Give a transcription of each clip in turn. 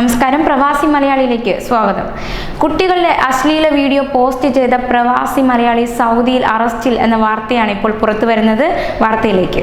നമസ്കാരം പ്രവാസി മലയാളിയിലേക്ക് സ്വാഗതം. കുട്ടികളുടെ അശ്ലീല വീഡിയോ പോസ്റ്റ് ചെയ്ത പ്രവാസി മലയാളി സൗദിയിൽ അറസ്റ്റിൽ എന്ന വാർത്തയാണ് ഇപ്പോൾ പുറത്തു വരുന്നത് വാർത്തയിലേക്ക്.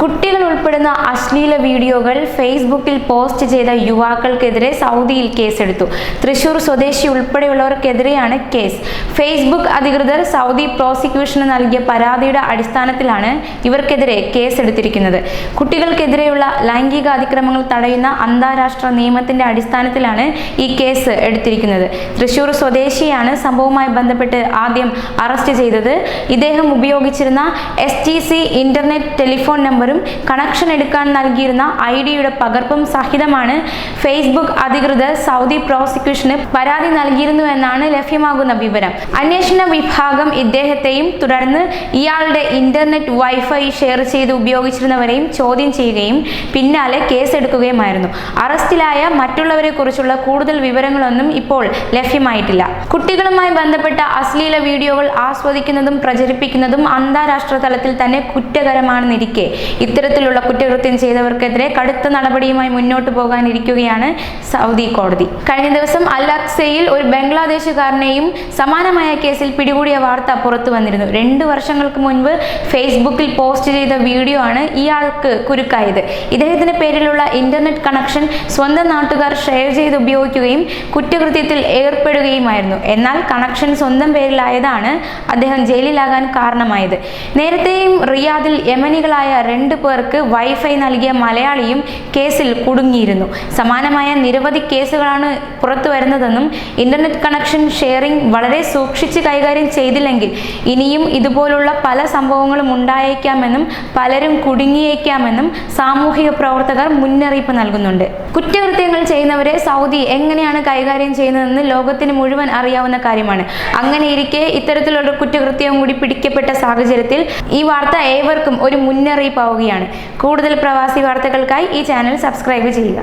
കുട്ടികൾ ഉൾപ്പെടുന്ന അശ്ലീല വീഡിയോകൾ ഫേസ്ബുക്കിൽ പോസ്റ്റ് ചെയ്ത യുവാക്കൾക്കെതിരെ സൗദിയിൽ കേസെടുത്തു. തൃശൂർ സ്വദേശി ഉൾപ്പെടെയുള്ളവർക്കെതിരെയാണ് കേസ്. ഫേസ്ബുക്ക് അധികൃതർ സൗദി പ്രോസിക്യൂഷന് നൽകിയ പരാതിയുടെ അടിസ്ഥാനത്തിലാണ് ഇവർക്കെതിരെ കേസെടുത്തിരിക്കുന്നത്. കുട്ടികൾക്കെതിരെയുള്ള ലൈംഗിക അതിക്രമങ്ങൾ തടയുന്ന അന്താരാഷ്ട്ര നിയമത്തിന്റെ അടിസ്ഥാനത്തിലാണ് ഈ കേസ് എടുത്തിരിക്കുന്നത്. തൃശൂർ സ്വദേശിയാണ് സംഭവവുമായി ബന്ധപ്പെട്ട് ആദ്യം അറസ്റ്റ് ചെയ്തത്. ഇദ്ദേഹം ഉപയോഗിച്ചിരുന്ന S T C internet telephone നമ്പറും കണക്ഷൻ എടുക്കാൻ നൽകിയിരുന്ന ഐ ഡിയുടെ പകർപ്പും സഹിതമാണ് ഫേസ്ബുക്ക് അധികൃതർ സൗദി പ്രോസിക്യൂഷന് പരാതി നൽകിയിരുന്നുവെന്നാണ് ലഭ്യമാകുന്ന വിവരം. അന്വേഷണ വിഭാഗം ഇദ്ദേഹത്തെയും തുടർന്ന് ഇയാളുടെ ഇന്റർനെറ്റ് വൈഫൈ ഷെയർ ചെയ്ത് ഉപയോഗിച്ചിരുന്നവരെയും ചോദ്യം ചെയ്യുകയും പിന്നാലെ കേസെടുക്കുകയുമായിരുന്നു. അറസ്റ്റിലായ മറ്റുള്ളവരെ കുറിച്ചുള്ള കൂടുതൽ വിവരങ്ങളൊന്നും ഇപ്പോൾ ലഭ്യമായിട്ടില്ല. കുട്ടികളുമായി ബന്ധപ്പെട്ട അശ്ലീല വീഡിയോകൾ ആസ്വദിക്കുന്നതും പ്രചരിപ്പിക്കുന്നതും അന്താരാഷ്ട്ര തലത്തിൽ തന്നെ കുറ്റകരമാണെന്നിരിക്കെ ഇത്തരത്തിലുള്ള കുറ്റകൃത്യം ചെയ്തവർക്കെതിരെ കടുത്ത നടപടിയുമായി മുന്നോട്ട് പോകാനിരിക്കുകയാണ് സൗദി കോടതി. കഴിഞ്ഞ ദിവസം അൽ അക്സയിൽ ഒരു ബംഗ്ലാദേശുകാരനെയും സമാനമായ കേസിൽ പിടികൂടിയ വാർത്ത പുറത്തു വന്നിരുന്നു. രണ്ട് വർഷങ്ങൾക്ക് മുൻപ് ഫേസ്ബുക്കിൽ പോസ്റ്റ് ചെയ്ത വീഡിയോ ആണ് ഇയാൾക്ക് കുരുക്കായത്. ഇദ്ദേഹത്തിന്റെ പേരിലുള്ള ഇന്റർനെറ്റ് കണക്ഷൻ സ്വന്തം നാട്ടുകാർ ഷെയർ ചെയ്ത് ഉപയോഗിക്കുകയും കുറ്റകൃത്യത്തിൽ ഏർപ്പെടുകയുമായിരുന്നു. എന്നാൽ കണക്ഷൻ സ്വന്തം പേരിലായതാണ് അദ്ദേഹം ജയിലിലാകാൻ കാരണമായത്. നേരത്തെയും റിയാദിൽ യമനികളായ രണ്ട് പേർക്ക് വൈഫൈ നൽകിയ മലയാളിയും കേസിൽ കുടുങ്ങിയിരുന്നു. സമാനമായ നിരവധി കേസുകളാണ് പുറത്തു വരുന്നതെന്നും ഇന്റർനെറ്റ് കണക്ഷൻ ഷെയറിംഗ് വളരെ സൂക്ഷിച്ച് കൈകാര്യം ചെയ്തില്ലെങ്കിൽ ഇനിയും ഇതുപോലുള്ള പല സംഭവങ്ങളും ഉണ്ടായേക്കാമെന്നും പലരും കുടുങ്ങിയേക്കാമെന്നും സാമൂഹിക പ്രവർത്തകർ മുന്നറിയിപ്പ് നൽകുന്നുണ്ട്. കുറ്റകൃത്യങ്ങൾ ചെയ്യുന്നവരെ സൗദി എങ്ങനെയാണ് കൈകാര്യം ചെയ്യുന്നതെന്ന് ലോകത്തിന് മുഴുവൻ അറിയാവുന്ന കാര്യമാണ്. അങ്ങനെ ഇരിക്കെ ഇത്തരത്തിലുള്ള കുറ്റകൃത്യവും കൂടി പിടിക്കപ്പെട്ട സാഹചര്യത്തിൽ ഈ വാർത്ത ഏവർക്കും ഒരു മുന്നറിയിപ്പാവുകയാണ് കൂടുതൽ പ്രവാസി വാർത്തകൾക്കായി ഈ ചാനൽ സബ്സ്ക്രൈബ് ചെയ്യുക.